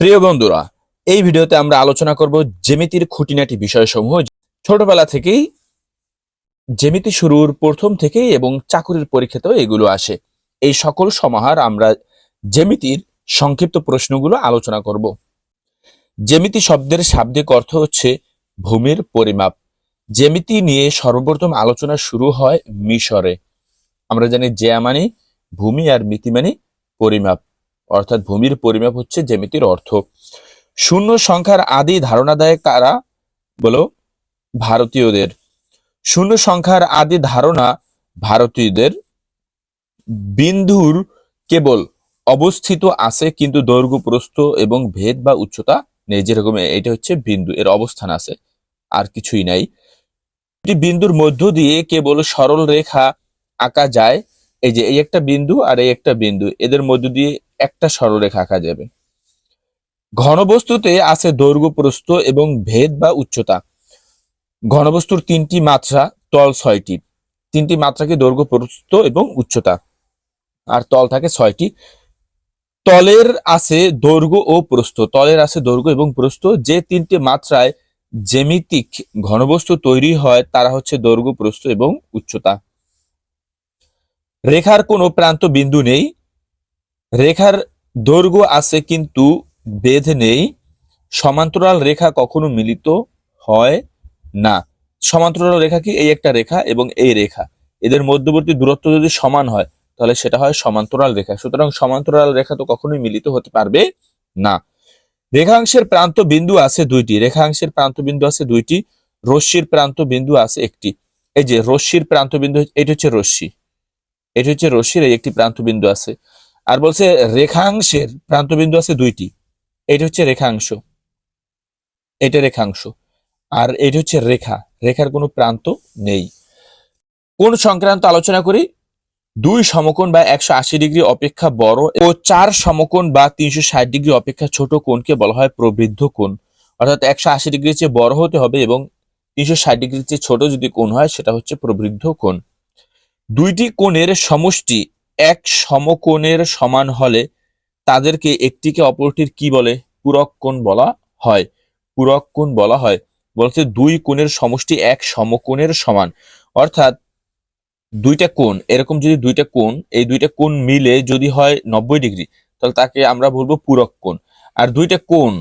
প্রিয় বন্ধুরা, এই ভিডিওতে আমরা আলোচনা করব জ্যামিতির খুঁটিনাটি বিষয়সমূহ। ছোটবেলা থেকেই জ্যামিতি শুরুর প্রথম থেকেই এবং চাকুরির পরীক্ষাতেও এগুলো আসে। এই সকল সমাহার আমরা জ্যামিতির সংক্ষিপ্ত প্রশ্নগুলো আলোচনা করব। জ্যামিতি শব্দের শাব্দিক অর্থ হচ্ছে ভূমির পরিমাপ। জ্যামিতি নিয়ে সর্বপ্রথম আলোচনা শুরু হয় মিশরে। আমরা জানি জ্যা মানে ভূমি আর মিতি মানে পরিমাপ। অর্থাৎ ভূমির পরিমাপ হচ্ছে জ্যামিতির অর্থ। শূন্য সংখ্যার আদি ধারণা দেয় কারা? বলো, ভারতীয়দের। শূন্য সংখ্যার আদি ধারণা ভারতীয়দের। বিন্দুর কেবল অবস্থিত আছে, কিন্তু দৈর্ঘ্য, প্রস্থ এবং ভেদ বা উচ্চতা নেই, যেরকম এটা হচ্ছে বিন্দু, এর অবস্থান আছে, আর কিছুই নাই। বিন্দুর মধ্য দিয়ে কেবল সরল রেখা আঁকা যায় এই যে, এই একটা বিন্দু আর এই একটা বিন্দু, এদের মধ্য দিয়ে একটা সরলরেখা আঁকা যাবে। ঘনবস্তুতে আছে দৈর্ঘ্য প্রস্থ এবং ভেদ বা উচ্চতা। ঘনবস্তুর তিনটি মাত্রা তল ছয়টি। তিনটি মাত্রাকে দৈর্ঘ্য প্রস্থ এবং উচ্চতা। আর তল থাকে ছয়টি। তলের আছে দৈর্ঘ্য ও প্রস্থ। তলের আছে দৈর্ঘ্য এবং প্রস্থ। যে তিনটি মাত্রায় জ্যামিতিক ঘনবস্তু তৈরি হয়, তারা হচ্ছে দৈর্ঘ্য, প্রস্থ এবং উচ্চতা। রেখার কোনো প্রান্ত বিন্দু নেই। রেখার দৈর্ঘ্য আছে কিন্তু বেধ নেই। সমান্তরাল রেখা কখনো মিলিত হয় না। সমান্তরাল রেখা কি? এই একটা রেখা এবং এই রেখা। এদের মধ্যবর্তী দূরত্ব যদি সমান হয়, তাহলে সেটা হয় সমান্তরাল রেখা। সুতরাং সমান্তরাল রেখা তো কখনোই মিলিত হতে পারবে না। রেখাংশের প্রান্ত বিন্দু আছে দুইটি। রেখাংশের প্রান্ত বিন্দু আছে দুইটি। রশ্মির প্রান্ত বিন্দু আছে একটি। এই যে রশ্মির প্রান্ত বিন্দু এটা হচ্ছে রশ্মি। এটা হচ্ছে রশ্মির এই একটি প্রান্তবিন্দু আছে। আর বলছে রেখাংশের প্রান্তবিন্দু আছে দুইটি। এটা হচ্ছে রেখাংশ। এটা রেখাংশ। আর এটা হচ্ছে রেখা। রেখার কোনো প্রান্ত নেই। কোন সংক্রান্ত আলোচনা করি? দুই সমকোণ বা একশো আশি ডিগ্রি অপেক্ষা বড় ও চার সমকোণ বা তিনশো ষাট ডিগ্রি অপেক্ষা ছোট কোণকে বলা হয় প্রবৃদ্ধ কোণ। অর্থাৎ একশো আশি ডিগ্রির চেয়ে বড় হতে হবে এবং তিনশো ষাট ডিগ্রির চেয়ে ছোট যদি কোণ হয়, সেটা হচ্ছে প্রবৃদ্ধ কোণ। দুইটি কোণের সমষ্টি এক সমকোণের সমান হলে তাদেরকে একটিকে অপরটির কি বলে? পূরক কোণ বলা হয়। পূরক কোণ বলা হয়। বলছে দুই কোণের সমষ্টি এক সমকোণের সমান। অর্থাৎ দুইটা কোণ, এরকম যদি দুইটা কোণ, এই দুইটা কোণ মিলে যদি হয় নব্বই ডিগ্রি, তাহলে তাকে আমরা বলব পূরক কোণ। আর দুইটা কোণ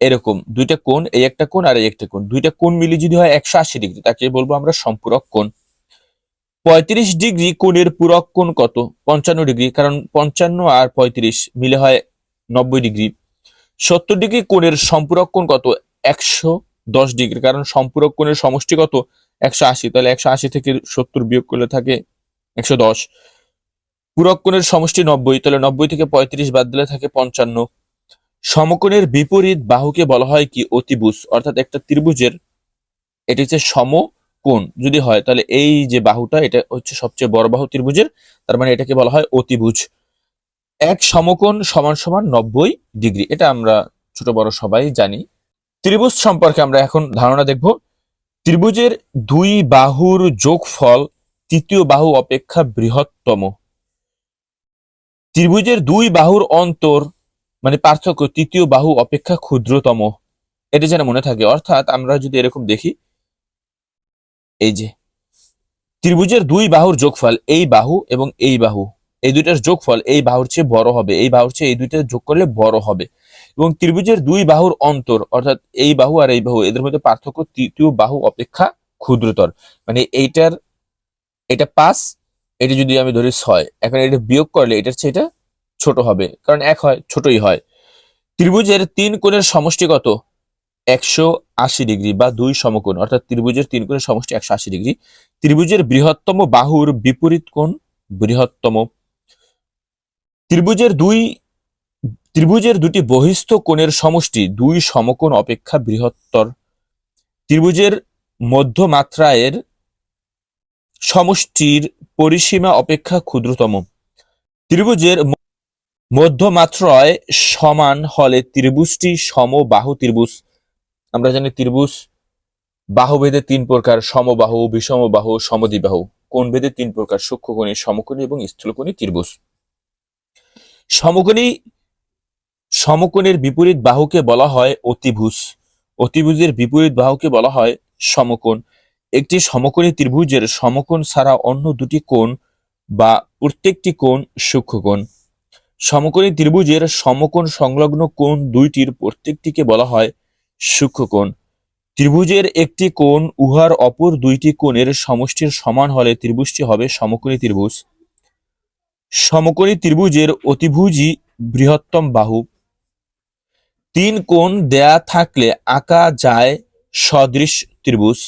এরকম, দুইটা কোণ, এই একটা কোণ আর এই একটা কোণ, দুইটা কোণ মিলে যদি হয় একশো আশি ডিগ্রি, তাকে বলব আমরা সম্পূরক কোণ। পঁয়ত্রিশ ডিগ্রি কোণের পূরক কোণ কত? পঞ্চান্ন ডিগ্রি, কারণ পঞ্চান্ন আর পঁয়ত্রিশ মিলে হয় নব্বই ডিগ্রি। সত্তর ডিগ্রি কোণের সম্পূরক কোণ কত? একশো দশ ডিগ্রি, কারণ সম্পূরক কোণের সমষ্টি কত? একশো আশি। তাহলে একশো আশি থেকে সত্তর বিয়োগ করলে থাকে একশো দশ। পূরক কোণের সমষ্টি নব্বই, তাহলে নব্বই থেকে পঁয়ত্রিশ বাদ দিলে থাকে পঞ্চান্ন। সমকোণের বিপরীত বাহুকে বলা হয় কি? অতিভুজ, অর্থাৎ একটা ত্রিভুজের, এটি হচ্ছে সম কোণ যদি হয়, তাহলে এই যে বাহুটা, এটা হচ্ছে সবচেয়ে বড় বাহু ত্রিভুজের, তার মানে এটাকে বলা হয় অতিভুজ। এক সমকোণ সমান সমান নব্বই ডিগ্রি, এটা আমরা ছোট বড় সবাই জানি। ত্রিভুজ সম্পর্কে আমরা এখন ধারণা দেখব। ত্রিভুজের দুই বাহুর যোগফল তৃতীয় বাহু অপেক্ষা বৃহত্তম। ত্রিভুজের দুই বাহুর অন্তর মানে পার্থক্য তৃতীয় বাহু অপেক্ষা ক্ষুদ্রতম। এটা যেন মনে থাকে, অর্থাৎ আমরা যদি এরকম দেখি এই যে, ত্রিভুজের দুই বাহুর যোগফল এই বাহু এবং এই বাহু। এই দুইটার যোগফল এই বাহুর চেয়ে বড় হবে। এই বাহুর চেয়ে এই দুইটা যোগ করলে বড় হবে। এবং ত্রিভুজের দুই বাহুর অন্তর, অর্থাৎ এই বাহু আর এই বাহু, এদের মধ্যে পার্থক্য তৃতীয় বাহু অপেক্ষা ক্ষুদ্রতর। মানে এইটার, এটা পাঁচ, এটা যদি আমি ধরি ছয়, এখন এটা বিয়োগ করলে এটার চেয়ে এটা ছোট হবে। কারণ এক হয়, ছোটই হয়। ত্রিভুজের তিন কোণের সমষ্টি কত? একশো আশি ডিগ্রি বা দুই সমকোণ, অর্থাৎ ত্রিভুজের তিন কোণের সমষ্টি একশো আশি ডিগ্রি। ত্রিভুজের বৃহত্তম বাহুর বিপরীত কোণ, বৃহত্তম। ত্রিভুজের দুই, ত্রিভুজের দুটি বহিস্থ কোণের সমষ্টি, দুই সমকোণ অপেক্ষা বৃহত্তর। ত্রিভুজের মধ্যমাত্রায়ের সমষ্টির পরিসীমা অপেক্ষা ক্ষুদ্রতম। ত্রিভুজের মধ্যমাত্রায় সমান হলে ত্রিভুজটি সমবাহু ত্রিভুজ। আমরা জানি ত্রিভুজ, বাহুভেদে তিন প্রকার, সমবাহু, বিষমবাহু, সমদ্বিবাহু। কোণ ভেদে তিন প্রকার, সূক্ষ্মকোণী, সমকোণী এবং স্থূলকোণী ত্রিভুজ? সমকোণী, সমকোণের বিপরীত বাহুকে বলা হয় অতিভুজ। অতিভুজের বিপরীত বাহুকে বলা হয় সমকোণ। একটি সমকোণী ত্রিভুজের সমকোণ ছাড়া অন্য দুটি কোণ বা প্রত্যেকটি কোণ সূক্ষ্মকোণ। সমকোণী ত্রিভুজের সমকোণ সংলগ্ন কোণ দুইটির প্রত্যেকটিকে বলা হয় সূক্ষ্মকোণ ত্রিভুজের একটি কোণ উহার অপর দুইটি কোণের সমষ্টির সমান হলে ত্রিভুজটি হবে সমকোণী ত্রিভুজ। সমকোণী ত্রিভুজের অতিভুজই বৃহত্তম বাহু। তিন কোণ দেয়া থাকলে আঁকা যায় সদৃশ ত্রিভুজ।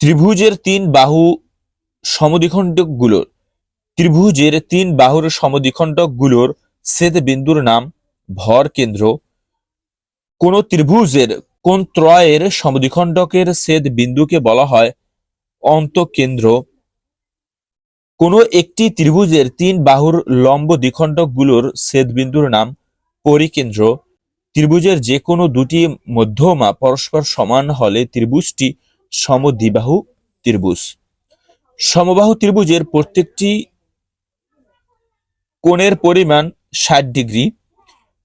ত্রিভুজের তিন বাহু সমদ্বিখণ্ডকগুলোর। ত্রিভুজের তিন বাহুর সমদ্বিখণ্ডকগুলোর ছেদ বিন্দুর নাম ভর কেন্দ্র। কোন ত্রিভুজের, কোন ত্রয়ের সমদ্বিখণ্ডকের ছেদ বিন্দুকে বলা হয় অন্তঃকেন্দ্র। কোন একটি ত্রিভুজের তিন বাহুর লম্ব দ্বিখণ্ডকগুলোর ছেদ বিন্দুর নাম পরিকেন্দ্র। ত্রিভুজের যে কোনো দুটি মধ্যমা পরস্পর সমান হলে ত্রিভুজটি সমদ্বিবাহু ত্রিভুজ। সমবাহু ত্রিভুজের প্রত্যেকটি কোণের পরিমাণ ষাট ডিগ্রি।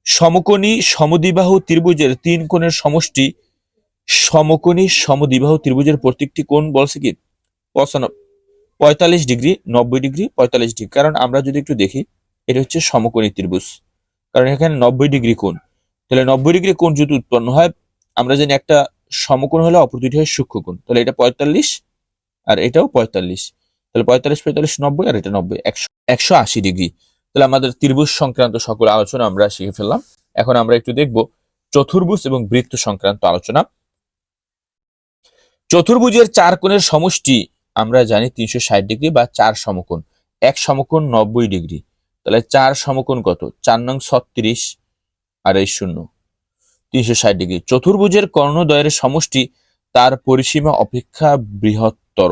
সমকোণী সমদ্বিবাহু ত্রিভুজের তিন কোণের সমষ্টি সমকোণী সমদ্বিবাহু ত্রিভুজের প্রত্যেকটি কোণ বলছে কি? পঁচানব্বই পঁয়তাল্লিশ ডিগ্রি, নব্বই ডিগ্রি, পঁয়তাল্লিশ ডিগ্রি। কারণ আমরা যদি একটু দেখি, এটা হচ্ছে সমকোণী ত্রিভুজ। কারণ এখানে নব্বই ডিগ্রি কোণ। তাহলে নব্বই ডিগ্রি কোণ যদি উৎপন্ন হয়, আমরা জানি একটা সমকোণ হলে অপর দুইটি হয় সূক্ষ্মকোণ। তাহলে এটা পঁয়তাল্লিশ আর এটাও পঁয়তাল্লিশ। তাহলে পঁয়তাল্লিশ পঁয়তাল্লিশ, নব্বই আর এটা নব্বই। একশো একশো আশি ডিগ্রি। তাহলে আমাদের ত্রিভুজ সংক্রান্ত সকল আলোচনা আমরা শিখে ফেললাম। এখন আমরা একটু দেখব চতুর্ভুজ এবং বৃত্ত সংক্রান্ত আলোচনা। চতুর্ভুজের চার কোণের সমষ্টি আমরা জানি তিনশো ষাট ডিগ্রি বা চার সমকোণ। এক সমকোণ নব্বই ডিগ্রি। তাহলে চার সমকোণ কত? চার নং ছত্রিশ আর এই শূন্য। তিনশো ডিগ্রি। চতুর্ভুজের কর্ণদ্বয়ের সমষ্টি তার পরিসীমা অপেক্ষা বৃহত্তর।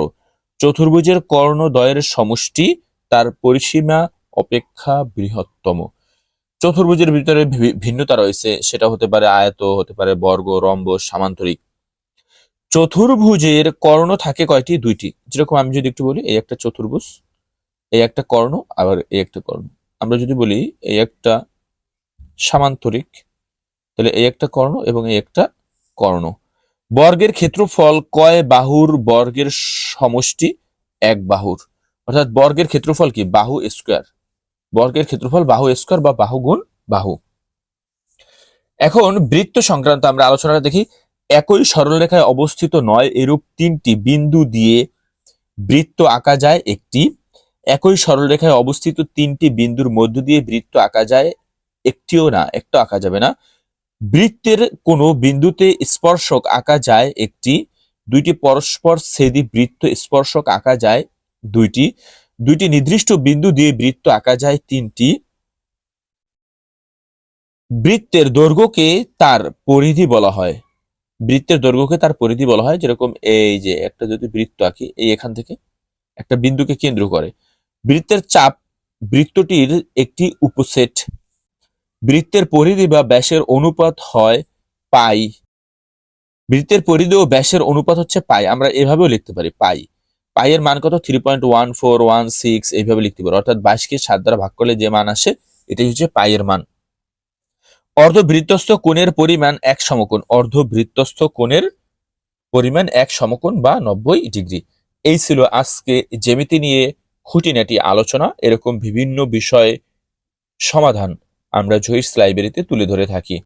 চতুর্ভুজের কর্ণদ্বয়ের সমষ্টি তার পরিসীমা অপেক্ষা বৃহত্তম। চতুর্ভুজের ভিতরে ভিন্নতা রয়েছে, সেটা হতে পারে আয়ত, হতে পারে বর্গ, রম্ব, সামান্তরিক। চতুর্ভুজের কর্ণ থাকে কয়টি? দুইটি। যেরকম আমি যদি একটু বলি, এই একটা চতুর্ভুজ, এই একটা কর্ণ, আবার এই একটা কর্ণ। আমরা যদি বলি, এই একটা সামান্তরিক, তাহলে এই একটা কর্ণ এবং এই একটা কর্ণ। বর্গের ক্ষেত্রফল কয় বাহুর বর্গের সমষ্টি? এক বাহুর। অর্থাৎ বর্গের ক্ষেত্রফল কি? বাহু স্কোয়ার। বর্গের ক্ষেত্রফল বাহু স্কোয়ার বা বাহু গুণ বাহু। এখন বৃত্ত সংক্রান্ত আমরা আলোচনাটা দেখি। একই সরলরেখায় অবস্থিত নয়, এরূপ তিনটি বিন্দু দিয়ে বৃত্ত আঁকা যায় একটি। একই সরলরেখায় অবস্থিত তিনটি বিন্দুর মধ্য দিয়ে বৃত্ত আঁকা যায়, একটিও না, একটা আঁকা যাবে না। বৃত্তের কোনো বিন্দুতে স্পর্শক আঁকা যায় একটি, দুইটি পরস্পর ছেদি বৃত্ত স্পর্শক আঁকা যায় দুইটি। দুইটি নির্দিষ্ট বিন্দু দিয়ে বৃত্ত আঁকা যায় তিনটি। বৃত্তের দৈর্ঘ্যকে তার পরিধি বলা হয়। বৃত্তের দৈর্ঘ্যকে তার পরিধি বলা হয়, যেরকম এই যে একটা যদি বৃত্ত আঁকি, এই এখান থেকে একটা বিন্দুকে কেন্দ্র করে। বৃত্তের চাপ বৃত্তটির একটি উপসেট। বৃত্তের পরিধি বা ব্যাসের অনুপাত হয় পাই। বৃত্তের পরিধি ও ব্যাসের অনুপাত হচ্ছে পাই। আমরা এভাবেও লিখতে পারি, পাই। পাইয়ের মান কত? Three point one four one six এইভাবে লিখতে পারি। অর্থাৎ বাইশকে সাত দ্বারা ভাগ করলে যে মান আসে, এটাই হচ্ছে পাইয়ের মান। অর্ধবৃত্তস্থ কোণের পরিমাণ এক সমকোণ। অর্ধবৃত্তস্থ কোণের পরিমাণ এক সমকোণ বা নব্বই ডিগ্রি। এই ছিল আজকে জ্যামিতি নিয়ে খুঁটিনাটি আলোচনা। এরকম বিভিন্ন বিষয়ে সমাধান আমরা জহিস লাইব্রেরিতে তুলে ধরে থাকি।